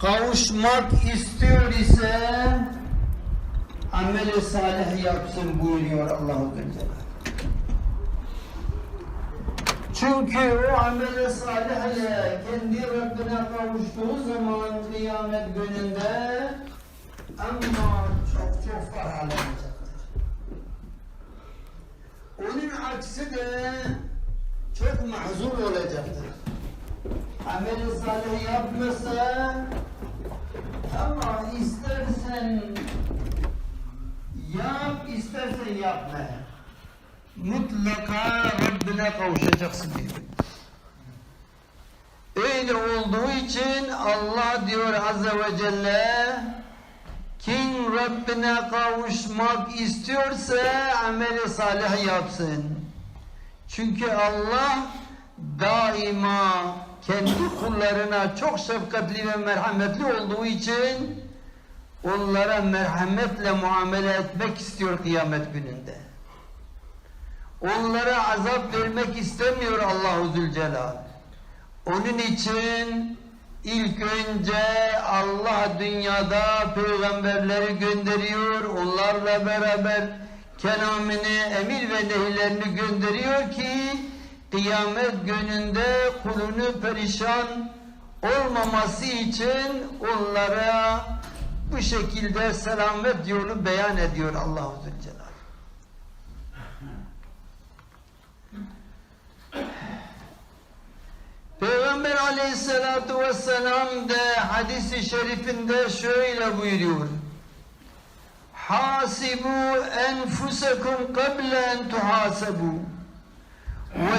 kavuşmak istiyor ise ameli salih yapsın buyuruyor Allah-u. Çünkü o ameli salih ile kendi Rabbine kavuştuğu zaman kıyamet gününde ama çok çok ferahlanacaktır. Onun aksi de çok mahzun olacaktır. Ameli salih yapmasa ama istersen yap, istersen yapma. Mutlaka Rabbine kavuşacaksın diyor. Öyle olduğu için Allah diyor Azze ve Celle kim Rabbine kavuşmak istiyorsa ameli salih yapsın. Çünkü Allah daima kendi kullarına çok şefkatli ve merhametli olduğu için onlara merhametle muamele etmek istiyor kıyamet gününde. Onlara azap vermek istemiyor Allahu Zülcelal. Onun için ilk önce Allah dünyada peygamberleri gönderiyor. Onlarla beraber kelamını, emir ve nehirlerini gönderiyor ki kıyamet gününde kulunu perişan olmaması için onlara bu şekilde selamet yolu beyan ediyor Allahu Zülcelal. Peygamber aleyhissalatu vesselam de hadisi şerifinde şöyle buyuruyor. Hasibu enfusekum kable en tuhasebu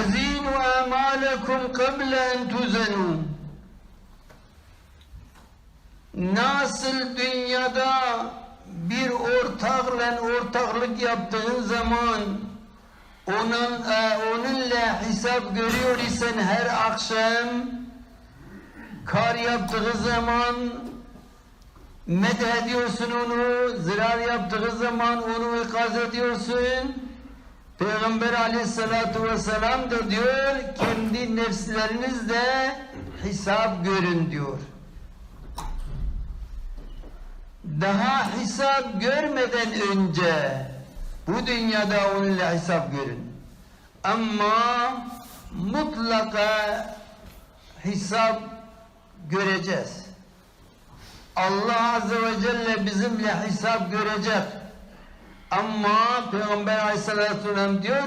zinu amalekum kable en tuzenu Nasıl dünyada bir ortakla ortaklık yaptığın zaman onun e, onunla hesap görüyor isen her akşam kar yaptığı zaman medh ediyorsun onu, zirar yaptığı zaman onu ikaz ediyorsun. Peygamber aleyhissalatu vesselam da diyor kendi nefslerinizle hesap görün diyor. Daha hesap görmeden önce bu dünyada onunla hesap görün. Ama mutlaka hesap göreceğiz. Allah Azze ve Celle bizimle hesap görecek. Ama Peygamber Aleyhisselatü Vesselam diyor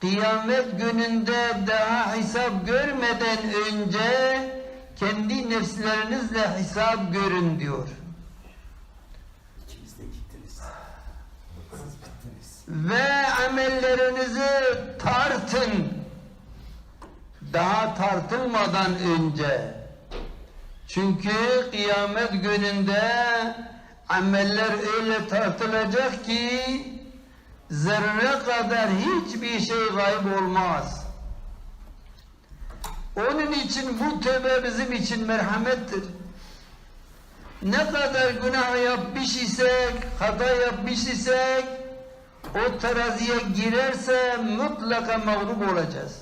kıyamet gününde daha hesap görmeden önce kendi nefslerinizle hesap görün diyor. İkiniz de gittiniz. Siz bittiniz. ve amellerinizi tartın. Daha tartılmadan önce. Çünkü kıyamet gününde ameller öyle tartılacak ki zerre kadar hiçbir şey gayb olmaz. Onun için bu tövbe bizim için merhamettir. Ne kadar günah yapmış isek, hata yapmış isek, o teraziye girerse mutlaka mağlup olacağız.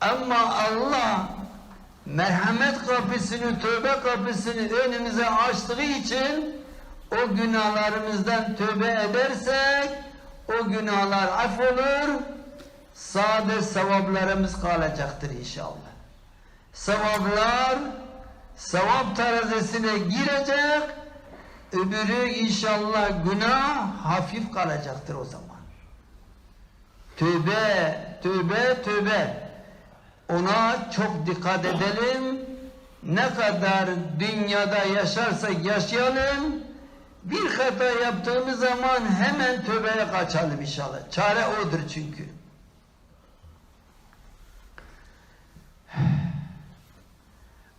Ama Allah merhamet kapısını, tövbe kapısını önümüze açtığı için o günahlarımızdan tövbe edersek o günahlar affolur, sade sevaplarımız kalacaktır inşallah. Sevaplar sevap terazisine girecek, öbürü inşallah günah hafif kalacaktır o zaman. Tövbe, tövbe, tövbe. Ona çok dikkat edelim. Ne kadar dünyada yaşarsak yaşayalım, bir hata yaptığımız zaman hemen tövbeye kaçalım inşallah. Çare odur çünkü.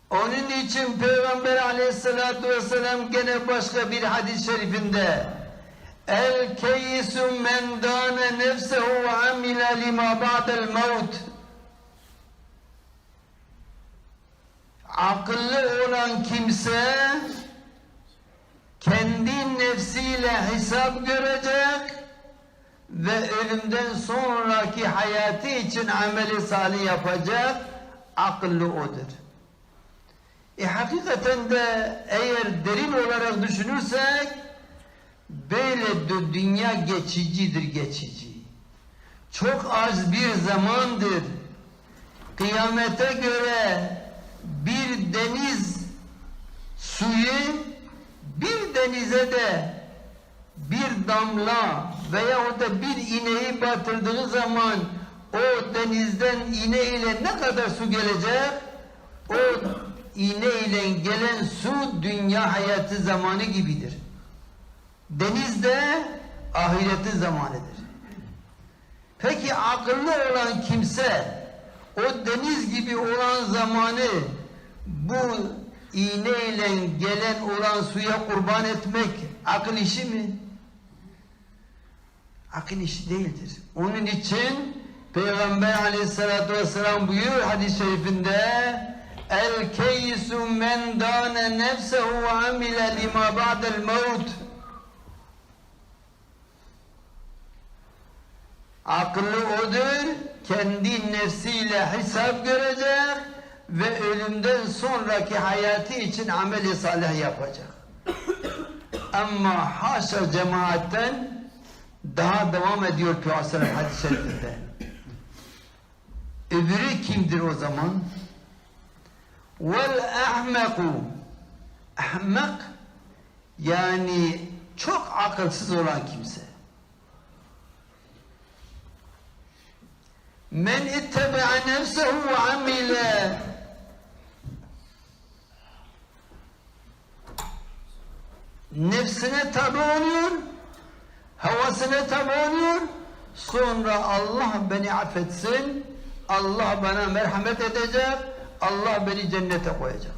Onun için Peygamber aleyhissalatu vesselam gene başka bir hadis-i şerifinde El keyyisu men dâne nefsehu ve amile lima ba'del mevt Akıllı olan kimse kendi nefsiyle hesap görecek ve ölümden sonraki hayatı için ameli salih yapacak akıllı odur. E hakikaten de eğer derin olarak düşünürsek böyle de dünya geçicidir geçici. Çok az bir zamandır. Kıyamete göre bir deniz suyu bir denize de bir damla veya o da bir ineği batırdığı zaman o denizden iğne ile ne kadar su gelecek? O iğne ile gelen su dünya hayatı zamanı gibidir. Deniz de ahireti zamanıdır. Peki akıllı olan kimse o deniz gibi olan zamanı bu iğne ile gelen olan suya kurban etmek akıl işi mi? Akıl işi değildir. Onun için Peygamber aleyhissalatü vesselam buyuruyor hadis-i şerifinde El keysu men dâne nefsehu ve amile lima ba'del mevt Akıllı odur, kendi nefsiyle hesap görecek ve ölümden sonraki hayatı için ameli salih yapacak. Ama haşa cemaatten daha devam ediyor Peygamber hadis-i şerifinde. Öbürü kimdir o zaman? Vel ahmeku ahmak yani çok akılsız olan kimse. Men ittebe'a nefsehu ve amile nefsine tabi oluyor, havasına tabi oluyor, sonra Allah beni affetsin, Allah bana merhamet edecek, Allah beni cennete koyacak.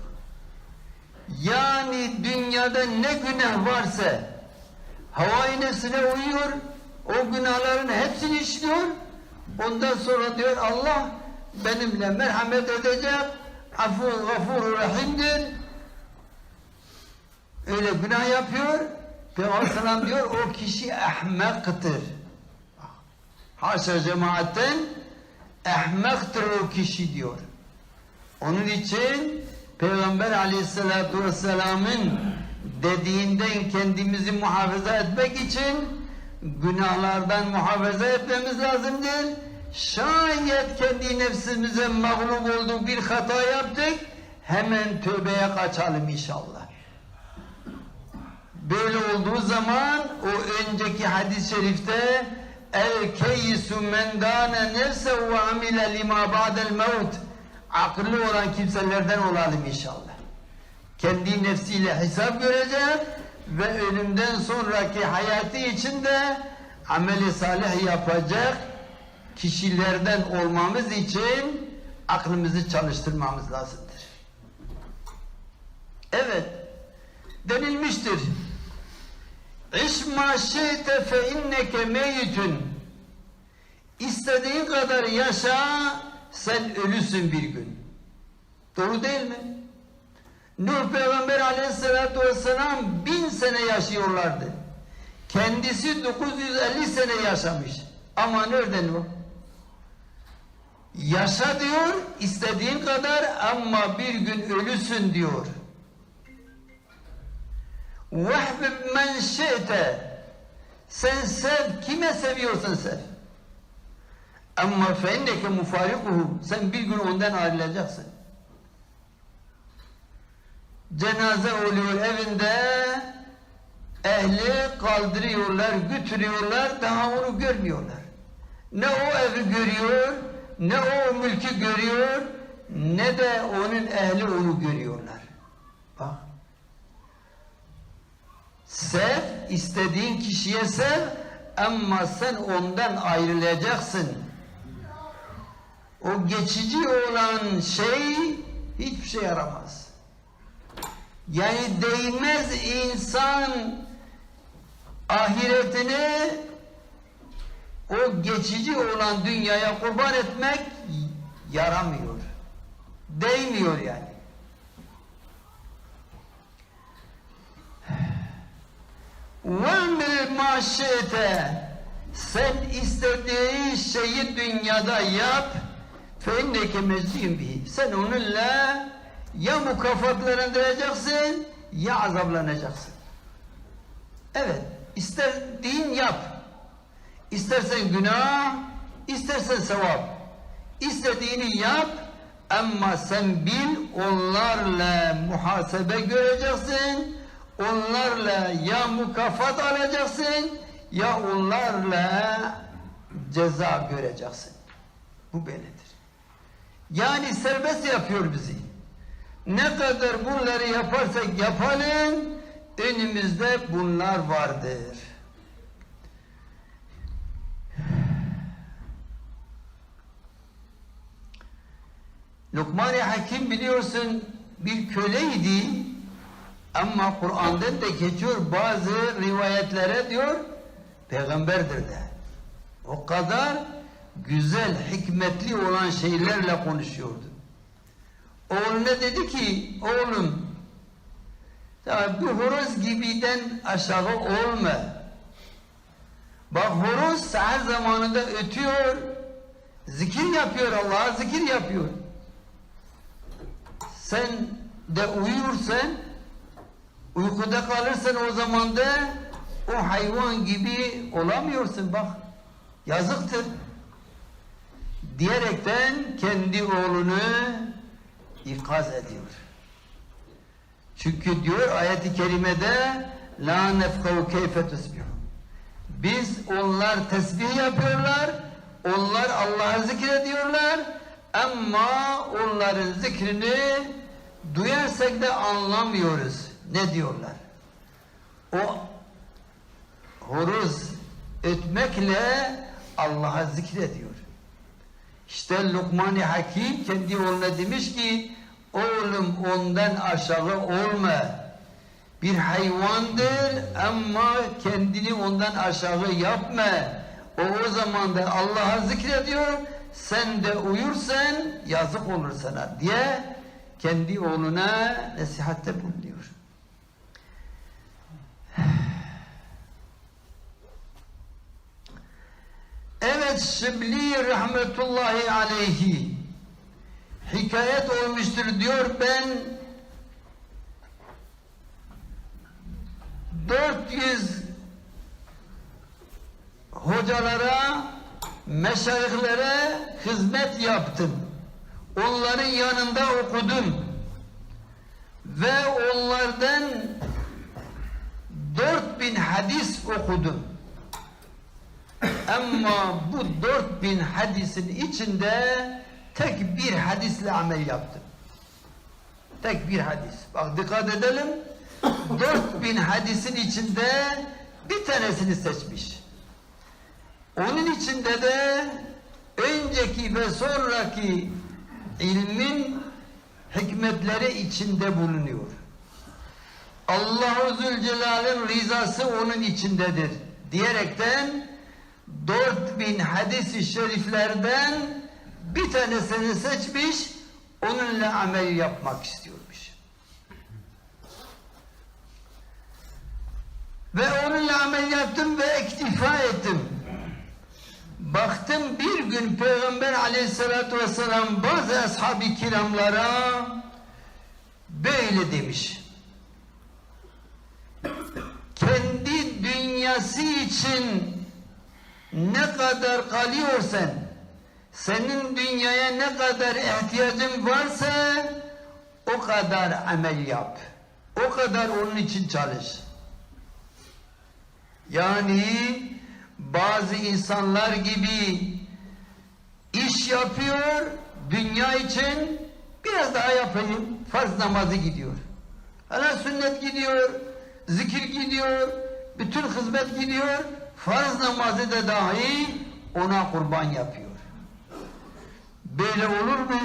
Yani dünyada ne günah varsa havai nefsine uyuyor, o günahların hepsini işliyor, ondan sonra diyor Allah benimle merhamet edecek, afu gafur rahimdir, öyle günah yapıyor, Peygamber diyor o kişi ahmaktır. Haşa cemaatten ahmaktır o kişi diyor. Onun için Peygamber Aleyhisselatü Vesselam'ın dediğinden kendimizi muhafaza etmek için günahlardan muhafaza etmemiz lazımdır. Şayet kendi nefsimize mağlup olduk bir hata yaptık hemen tövbeye kaçalım inşallah. Böyle olduğu zaman o önceki hadis-i şerifte el keysu men dâne nefse ve amile lima ba'del mevt akıllı olan kimselerden olalım inşallah. Kendi nefsiyle hesap görecek ve ölümden sonraki hayatı içinde ameli salih yapacak kişilerden olmamız için aklımızı çalıştırmamız lazımdır. Evet, denilmiştir. İş ma şi'te fe inneke meyyitun. İstediğin kadar yaşa, sen ölüsün bir gün. Doğru değil mi? Nuh Peygamber aleyhissalatü vesselam bin sene yaşıyorlardı. Kendisi 950 sene yaşamış. Ama nereden o? Yaşa diyor, istediğin kadar ama bir gün ölüsün diyor. Vehbib men şe'te Sen sev, kime seviyorsan sev. Ama fe inneke mufarikuhu Sen bir gün ondan ayrılacaksın. Cenaze oluyor evinde ehli kaldırıyorlar, götürüyorlar, daha onu görmüyorlar. Ne o evi görüyor, ne o mülkü görüyor, ne de onun ehli onu görüyorlar. Bak. Sev, istediğin kişiye sev ama sen ondan ayrılacaksın. O geçici olan şey hiçbir şey yaramaz. Yani değmez insan ahiretini o geçici olan dünyaya kurban etmek yaramıyor. Değmiyor yani. Ve maşete sen istediğin şeyi dünyada yap fenneke mezzin bihi. Sen onunla ya mukaffatlandıracaksın ya azablanacaksın. Evet, istediğin yap. İstersen günah, istersen sevap. İstediğini yap ama sen bil onlarla muhasebe göreceksin Onlarla ya mükafat alacaksın ya onlarla ceza göreceksin. Bu böyledir. Yani serbest yapıyor bizi. Ne kadar bunları yaparsak yapalım önümüzde bunlar vardır. Lokman-ı Hakim biliyorsun bir köleydi ama Kur'an'dan da geçiyor bazı rivayetlere diyor peygamberdir de. O kadar güzel, hikmetli olan şeylerle konuşuyordu. Oğluna dedi ki oğlum bir horoz gibiden aşağı olma. Bak horoz her zamanında ötüyor, zikir yapıyor, Allah'a zikir yapıyor. Sen de uyursan, uykuda kalırsan o zaman da o hayvan gibi olamıyorsun bak. Yazıktır. Diyerekten kendi oğlunu ikaz ediyor. Çünkü diyor ayet-i kerimede la nefkavu keyfe tusbihu. Biz onlar tesbih yapıyorlar, onlar Allah'ı zikrediyorlar ama onların zikrini duyarsak da anlamıyoruz. Ne diyorlar? O horoz ötmekle Allah'a zikrediyor. İşte Lokman-ı Hakim kendi oğluna demiş ki oğlum ondan aşağı olma. Bir hayvandır ama kendini ondan aşağı yapma. O o zaman da Allah'a zikrediyor. Sen de uyursan yazık olur sana diye kendi oğluna nasihatte bulunuyor. Evet Şibli rahmetullahi aleyhi hikayet olmuştur diyor ben 400 hocalara meşayihlere hizmet yaptım. Onların yanında okudum. Ve onlardan 4000 hadis okudum. Ama bu 4000 hadisin içinde tek bir hadisle amel yaptım. Tek bir hadis. Bak dikkat edelim. 4000 hadisin içinde bir tanesini seçmiş. Onun içinde de önceki ve sonraki ilmin hikmetleri içinde bulunuyor. Allahu Zülcelal'in rızası onun içindedir diyerekten 4000 hadis-i şeriflerden bir tanesini seçmiş onunla amel yapmak istiyormuş. Ve onunla amel yaptım ve iktifa ettim. Baktım bir gün Peygamber aleyhissalatü vesselam bazı ashab-ı kiramlara böyle demiş. Kendi dünyası için ne kadar kalıyorsan, senin dünyaya ne kadar ihtiyacın varsa o kadar amel yap. O kadar onun için çalış. Yani bazı insanlar gibi iş yapıyor dünya için biraz daha yapayım farz namazı gidiyor. Hala sünnet gidiyor, zikir gidiyor, bütün hizmet gidiyor, farz namazı da dahi ona kurban yapıyor. Böyle olur mu?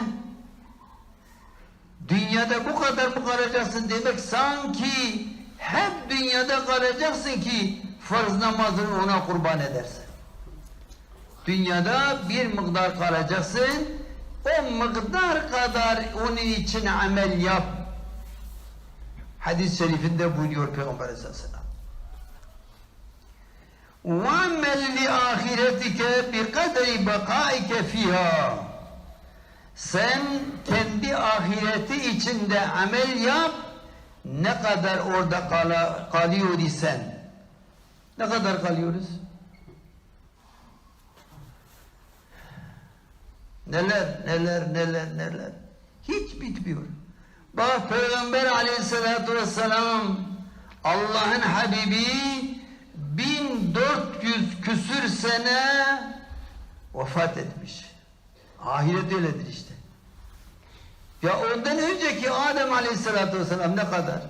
Dünyada bu kadar mı kalacaksın demek sanki hep dünyada kalacaksın ki farz namazını ona kurban edersin. Dünyada bir miktar kalacaksın, o miktar kadar onun için amel yap. Hadis-i şerifinde buyuruyor Peygamber Aleyhisselam. وَعْمَلْ لِآخِرَتِكَ بِقَدْرِ بَقَائِكَ فِيهَا Sen kendi ahireti içinde amel yap. Ne kadar orada kala, kalıyor isen. Ne kadar kalıyoruz? Neler, neler, neler, neler. Hiç bitmiyor. Bak Peygamber aleyhissalatü vesselam Allah'ın Habibi 1400 küsür sene vefat etmiş. Ahiret öyledir işte. Ya ondan önceki Adem aleyhissalatü vesselam ne kadar?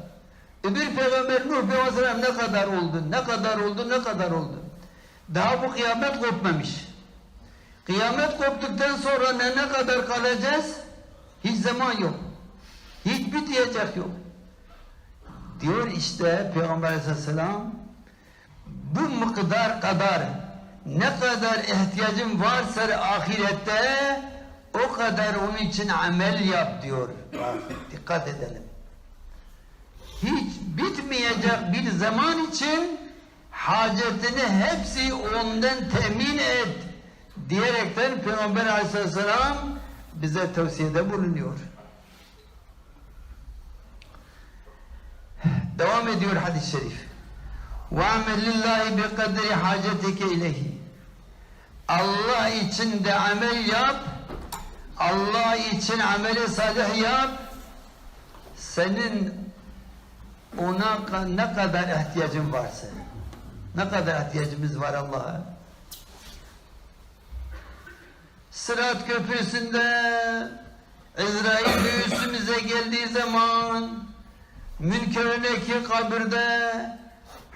Öbür peygamber Nuh peygamber ne kadar oldu? Ne kadar oldu? Ne kadar oldu? Daha bu kıyamet kopmamış. Kıyamet koptuktan sonra ne, ne kadar kalacağız? Hiç zaman yok. Hiç bitmeyecek yok. Diyor işte Peygamber aleyhisselam bu miktar kadar ne kadar ihtiyacın varsa ahirette o kadar onun için amel yap diyor. Dikkat edelim. Hiç bitmeyecek bir zaman için hacetini hepsi ondan temin et diyerekten Peygamber aleyhisselam bize tavsiyede bulunuyor. Devam ediyor hadis-i şerif. وَعْمَلْ لِلّٰهِ بِقَدْرِ حَاجَتِكَ اِلَيْهِ Allah için de amel yap, Allah için ameli salih yap, senin ona ka- ne kadar ihtiyacın varsa, ne kadar ihtiyacımız var Allah'a. Sırat köprüsünde İsrail göğsümüze geldiği zaman Münker'deki kabirde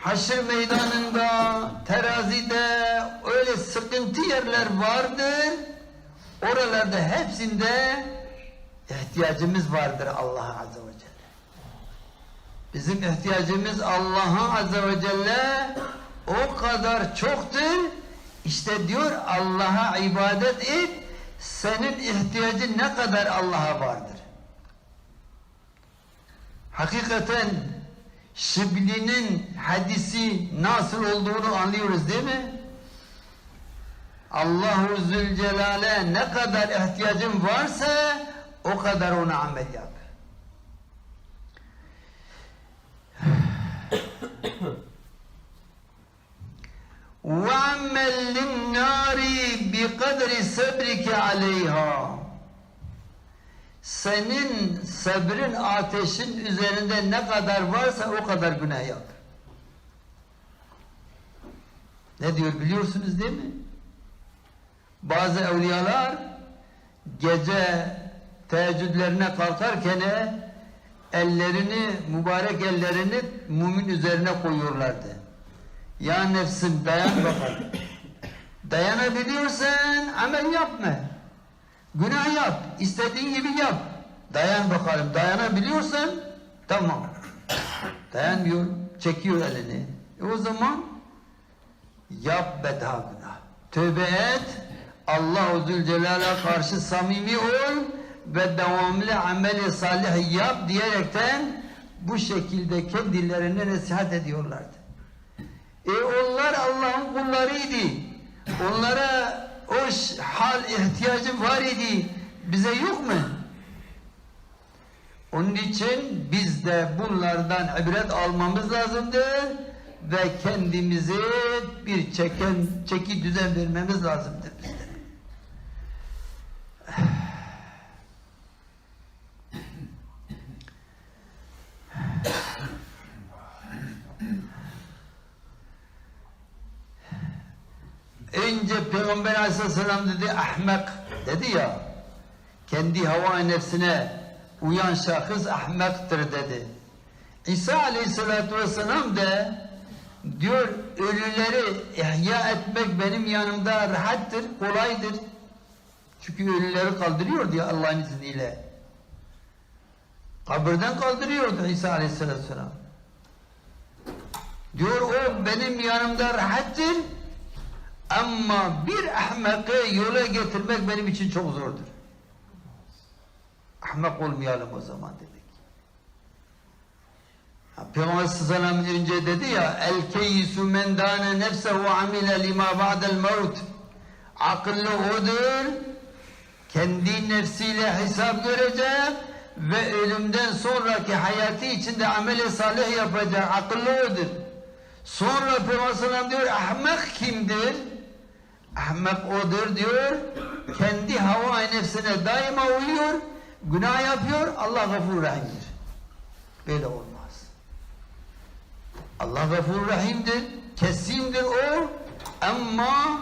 haşr meydanında terazide öyle sıkıntı yerler vardır oralarda hepsinde ihtiyacımız vardır Allah'a Azze ve Celle. Bizim ihtiyacımız Allah'a Azze ve Celle o kadar çoktur. İşte diyor Allah'a ibadet et senin ihtiyacın ne kadar Allah'a vardır. Hakikaten Şibli'nin hadisi nasıl olduğunu anlıyoruz değil mi? Allahu Zülcelal'e ne kadar ihtiyacın varsa o kadar ona amel yap. وَعَمَّلْ لِلنَّارِ بِقَدْرِ سَبْرِكَ عَلَيْهَا senin sabrin ateşin üzerinde ne kadar varsa o kadar günah yap. Ne diyor biliyorsunuz değil mi? Bazı evliyalar gece teheccüdlerine kalkarken ellerini, mübarek ellerini mumin üzerine koyuyorlardı. Ya nefsim dayan bakalım. Dayanabiliyorsan amel yapma. Günah yap. istediğin gibi yap. Dayan bakalım. Dayanabiliyorsan tamam. Dayanmıyor. Çekiyor elini. E o zaman yap be günah. Tövbe et. Allah-u Zülcelal'a karşı samimi ol ve devamlı ameli salih yap diyerekten bu şekilde kendilerine nasihat ediyorlardı. E onlar Allah'ın kullarıydı. Onlara o hal ihtiyacı var idi. Bize yok mu? Onun için biz de bunlardan ibret almamız lazımdır ve kendimizi bir çeken, çeki düzen vermemiz lazımdır bizde. Önce Peygamber aleyhisselam dedi ahmak dedi ya kendi hava nefsine uyan şahıs ahmaktır dedi. İsa aleyhissalatü vesselam de diyor ölüleri ihya etmek benim yanımda rahattır, kolaydır. Çünkü ölüleri kaldırıyor diye Allah'ın izniyle. Kabirden kaldırıyordu İsa aleyhissalatü vesselam. Diyor o benim yanımda rahattır. Ama bir ahmakı yola getirmek benim için çok zordur. Ahmak olmayalım o zaman dedik. Peygamber sallallahu önce dedi ya el keyyisu men dâne nefsehu amile lima ba'del mevt akıllı odur kendi nefsiyle hesap görecek ve ölümden sonraki hayatı içinde ameli salih yapacak. Akıllı odur. Sonra Peygamber diyor ahmak kimdir? Ahmak odur diyor. Kendi hava nefsine daima uyuyor. Günah yapıyor. Allah gafur rahimdir. Böyle olmaz. Allah gafur rahimdir. Kesindir o. Ama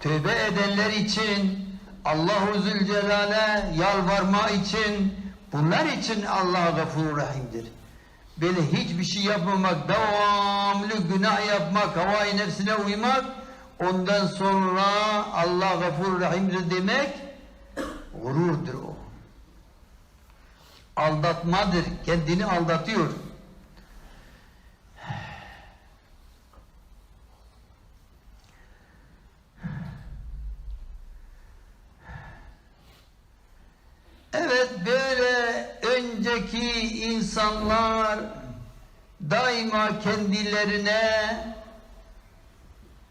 tövbe edenler için Allahu Zülcelal'e yalvarma için bunlar için Allah gafur rahimdir. Böyle hiçbir şey yapmamak, devamlı günah yapmak, havai nefsine uymak, ondan sonra Allah gafur rahimdir demek gururdur o. Aldatmadır, kendini aldatıyor. Evet böyle önceki insanlar daima kendilerine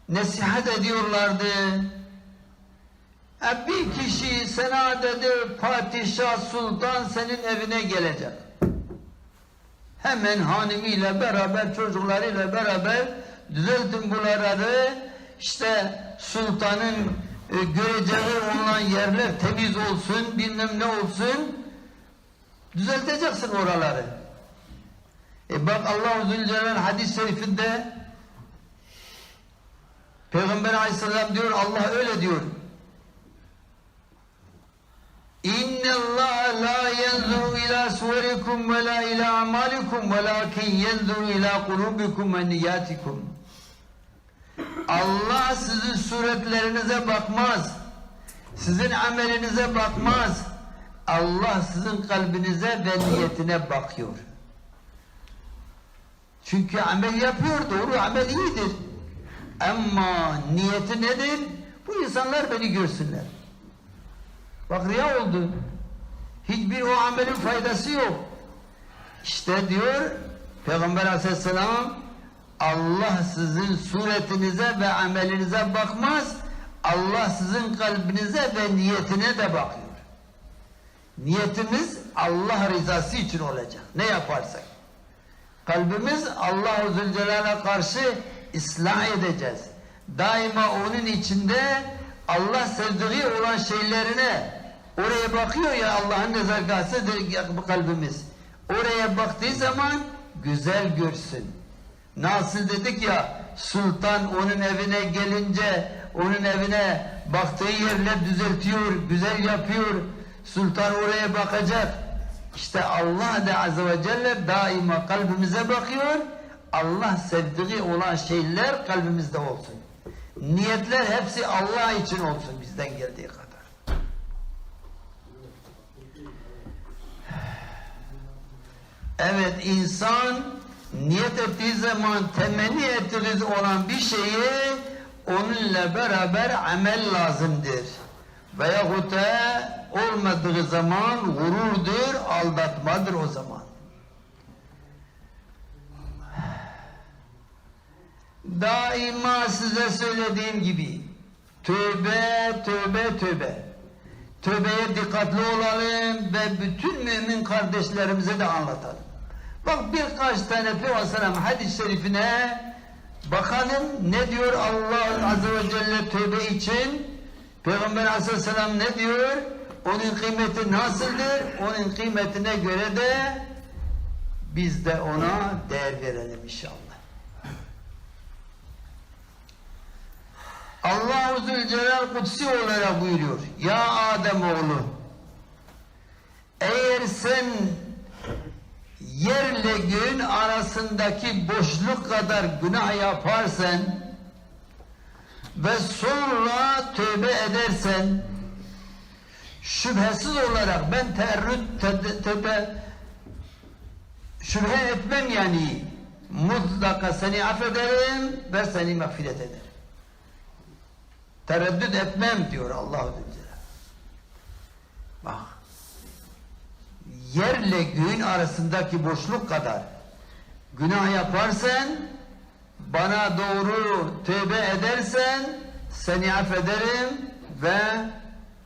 nasihat ediyorlardı. E bir kişi sana dedi padişah sultan senin evine gelecek. Hemen hanımıyla beraber çocuklarıyla beraber düzeltin buraları işte sultanın e, göreceği olan yerler temiz olsun bilmem ne olsun düzelteceksin oraları. E bak Allah-u Zülcelal hadis-i şerifinde Peygamber aleyhisselam diyor Allah öyle diyor. İnne Allah la yenzuru ila suverikum ve la ila amalikum velakin yenzuru ila kulubikum ve niyatikum. Allah sizin suretlerinize bakmaz. Sizin amelinize bakmaz. Allah sizin kalbinize ve niyetine bakıyor. Çünkü amel yapıyor doğru amel iyidir. Ama niyeti nedir? Bu insanlar beni görsünler. Bak riya oldu. Hiçbir o amelin faydası yok. İşte diyor Peygamber aleyhisselam Allah sizin suretinize ve amelinize bakmaz. Allah sizin kalbinize ve niyetine de bakıyor. Niyetimiz Allah rızası için olacak. Ne yaparsak. Kalbimiz Allah-u Zülcelal'e karşı ıslah edeceğiz. Daima onun içinde Allah sevdiği olan şeylerine oraya bakıyor ya Allah'ın nezakasıdır bu kalbimiz. Oraya baktığı zaman güzel görsün. Nasıl dedik ya sultan onun evine gelince onun evine baktığı yerler düzeltiyor, güzel yapıyor. Sultan oraya bakacak. İşte Allah da azze ve celle daima kalbimize bakıyor. Allah sevdiği olan şeyler kalbimizde olsun. Niyetler hepsi Allah için olsun bizden geldiği kadar. Evet insan niyet ettiği zaman temenni ettiği olan bir şeyi onunla beraber amel lazımdır. Veyahut da olmadığı zaman gururdur, aldatmadır o zaman. Daima size söylediğim gibi tövbe, tövbe, tövbe. Tövbeye dikkatli olalım ve bütün mümin kardeşlerimize de anlatalım. Bak birkaç tane Peygamber hadis-i şerifine bakalım ne diyor Allah Azze ve Celle tövbe için. Peygamber Aleyhisselam ne diyor? Onun kıymeti nasıldır? Onun kıymetine göre de biz de ona değer verelim inşallah. Allah-u Zülcelal Kutsi olarak buyuruyor. Ya Adem oğlu eğer sen yerle göğün arasındaki boşluk kadar günah yaparsan ve sonra tövbe edersen şüphesiz olarak ben teerrüt te- tövbe şüphe etmem yani mutlaka seni affederim ve seni mağfiret ederim. Tereddüt etmem diyor Allah-u Zülcelal. Bak. Yerle göğün arasındaki boşluk kadar günah yaparsan bana doğru tövbe edersen seni affederim ve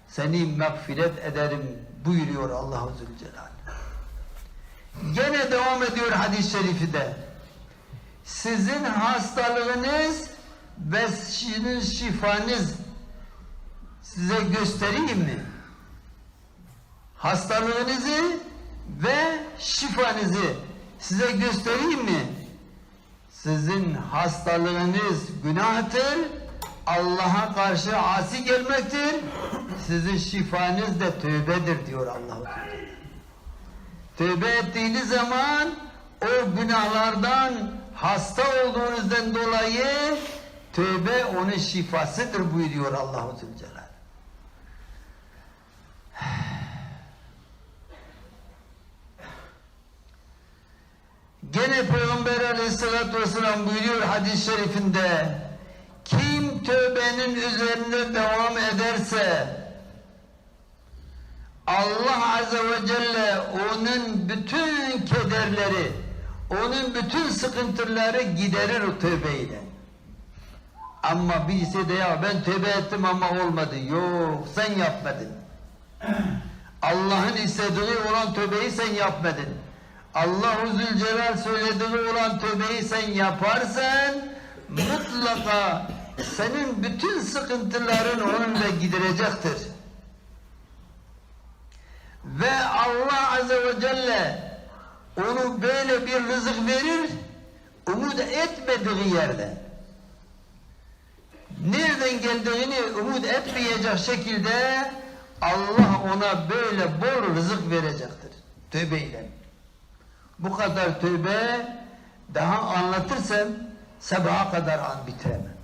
seni mağfiret ederim buyuruyor Allah-u Zülcelal. Gene devam ediyor hadis-i şerifi de. Sizin hastalığınız ve sizin şifanız size göstereyim mi? Hastalığınızı ve şifanızı size göstereyim mi? Sizin hastalığınız günahtır, Allah'a karşı asi gelmektir. Sizin şifanız da tövbedir diyor Allah-u Teala. Tövbe ettiğiniz zaman o günahlardan hasta olduğunuzdan dolayı tövbe onun şifasıdır buyuruyor Allah-u Zülcelal. Gene Peygamber aleyhissalatü vesselam buyuruyor hadis-i şerifinde kim tövbenin üzerinde devam ederse Allah Azze ve Celle onun bütün kederleri, onun bütün sıkıntıları giderir o tövbeyle. Ama birisi de ya ben tövbe ettim ama olmadı. Yok sen yapmadın. Allah'ın istediği olan tövbeyi sen yapmadın. Allah-u Zülcelal söylediği olan tövbeyi sen yaparsan mutlaka senin bütün sıkıntıların onunla giderecektir. Ve Allah Azze ve Celle onu böyle bir rızık verir, umut etmediği yerden. Nereden geldiğini umut etmeyecek şekilde Allah ona böyle bol rızık verecektir. Tövbeyle. Bu kadar tövbe daha anlatırsam sabaha kadar an bitiremem.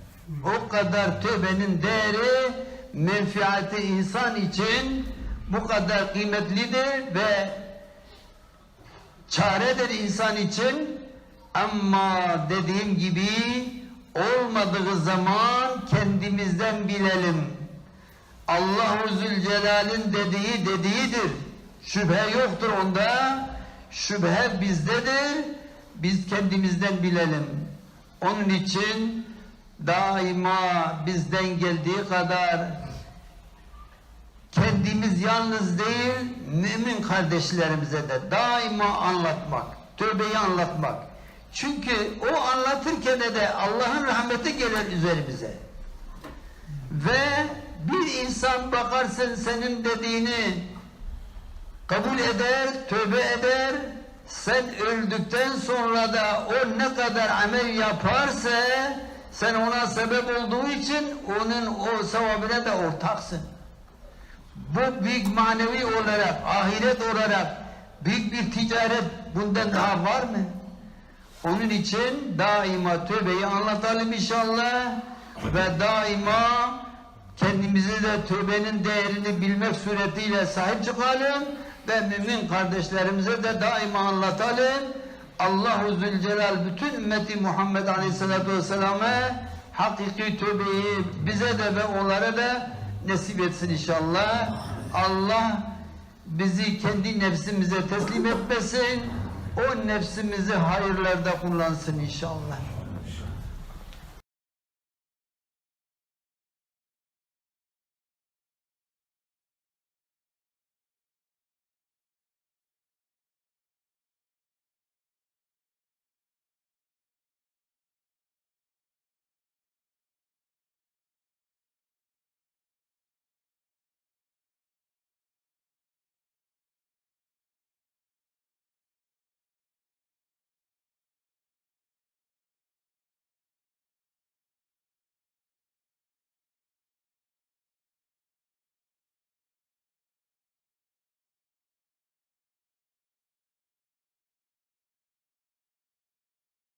O kadar tövbenin değeri menfaati insan için bu kadar kıymetlidir ve çaredir insan için ama dediğim gibi olmadığı zaman kendimizden bilelim. Allahu Zülcelal'in dediği dediğidir. Şüphe yoktur onda. Şüphe bizdedir. Biz kendimizden bilelim. Onun için daima bizden geldiği kadar kendimiz yalnız değil, mümin kardeşlerimize de daima anlatmak, tövbeyi anlatmak. Çünkü o anlatırken de Allah'ın rahmeti gelir üzerimize. Ve bir insan bakarsın senin dediğini kabul eder, tövbe eder, sen öldükten sonra da o ne kadar amel yaparsa sen ona sebep olduğu için onun o sevabına da ortaksın. Bu büyük manevi olarak, ahiret olarak büyük bir ticaret bundan daha var mı? Onun için daima tövbeyi anlatalım inşallah ve daima kendimizi de tövbenin değerini bilmek suretiyle sahip çıkalım ve mümin kardeşlerimize de daima anlatalım. Allahu Zülcelal bütün ümmeti Muhammed Aleyhisselatü Vesselam'a hakiki tövbeyi bize de ve onlara da nasip etsin inşallah. Allah bizi kendi nefsimize teslim etmesin. O nefsimizi hayırlarda kullansın inşallah.